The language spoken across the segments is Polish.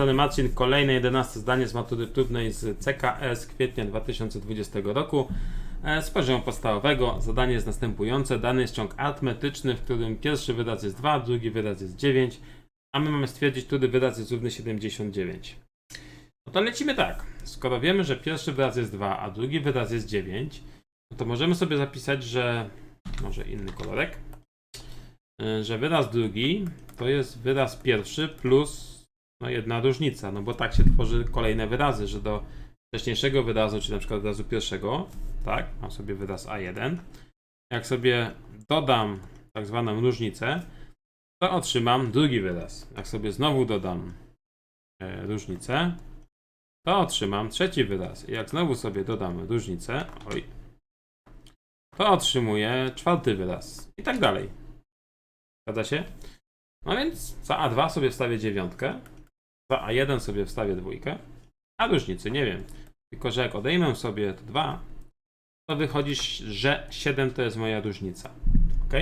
strony Marcin. Kolejne 11 zdanie z matury próbnej z CKS kwietnia 2020 roku. E, Z poziomu podstawowego zadanie jest następujące. Dany jest ciąg arytmetyczny, w którym pierwszy wyraz jest 2, drugi wyraz jest 9, a my mamy stwierdzić, który wyraz jest równy 79. No to lecimy tak. Skoro wiemy, że pierwszy wyraz jest 2, a drugi wyraz jest 9, no to możemy sobie zapisać, że może inny kolorek, e, że wyraz drugi to jest wyraz pierwszy plus no jedna różnica, no bo tak się tworzy kolejne wyrazy, że do wcześniejszego wyrazu, czyli na przykład wyrazu pierwszego, tak, mam sobie wyraz A1, jak sobie dodam tak zwaną różnicę, to otrzymam drugi wyraz. Jak sobie znowu dodam e, różnicę, to otrzymam trzeci wyraz. I jak znowu sobie dodam różnicę, oj, to otrzymuję czwarty wyraz. I tak dalej. Zgadza się? No więc za A2 sobie wstawię dziewiątkę, za A1 sobie wstawię dwójkę, a różnicy nie wiem. Tylko, że jak odejmę sobie te 2, to wychodzi, że 7 to jest moja różnica. Ok?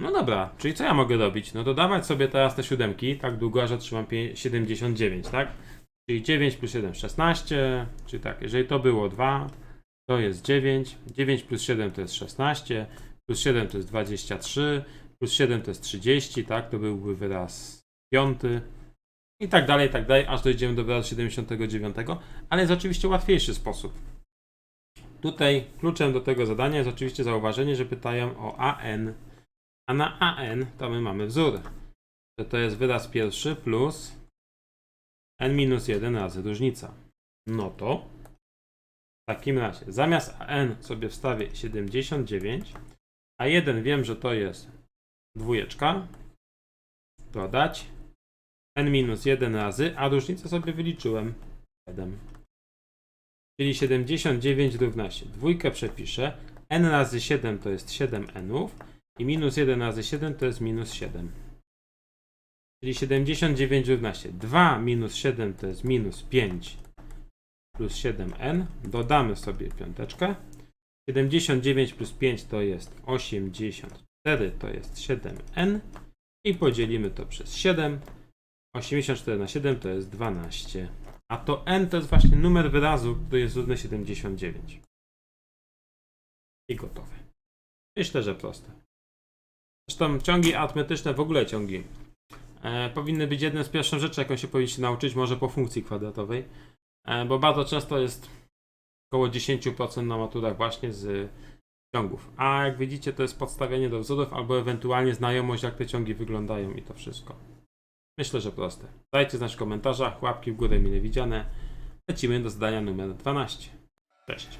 No dobra, czyli co ja mogę robić? No dodawać sobie teraz te siódemki, tak długo, aż otrzymam pie- 79, tak? Czyli 9 plus 7 16, czyli tak, jeżeli to było 2, to jest 9, 9 plus 7 to jest 16, plus 7 to jest 23, plus 7 to jest 30, tak? To byłby wyraz piąty. I tak dalej, i tak dalej, aż dojdziemy do wyrazu 79, ale jest oczywiście łatwiejszy sposób. Tutaj kluczem do tego zadania jest oczywiście zauważenie, że pytają o AN, a na AN to my mamy wzór, że to jest wyraz pierwszy plus n minus 1 razy różnica. No to w takim razie zamiast AN sobie wstawię 79, a 1 wiem, że to jest dwójeczka, dodać n minus 1 razy, a różnicę sobie wyliczyłem 7. Czyli 79 równa się. Dwójkę przepiszę. n razy 7 to jest 7 nów i minus 1 razy 7 to jest minus 7. Czyli 79 równa się 2 minus 7 to jest minus 5 plus 7n. Dodamy sobie piąteczkę. 79 plus 5 to jest 84 to jest 7n i podzielimy to przez 7. 84 na 7 to jest 12. A to n to jest właśnie numer wyrazu, który jest równy 79. I gotowe. Myślę, że proste. Zresztą ciągi arytmetyczne, w ogóle ciągi, e, powinny być jedną z pierwszych rzeczy, jaką się powinniście nauczyć, może po funkcji kwadratowej, e, bo bardzo często jest około 10% na maturach właśnie z ciągów. A jak widzicie, to jest podstawienie do wzorów albo ewentualnie znajomość, jak te ciągi wyglądają i to wszystko. Myślę, że proste. Dajcie znać w komentarzach, łapki w górę mile widziane. Lecimy do zadania numer 12. Cześć.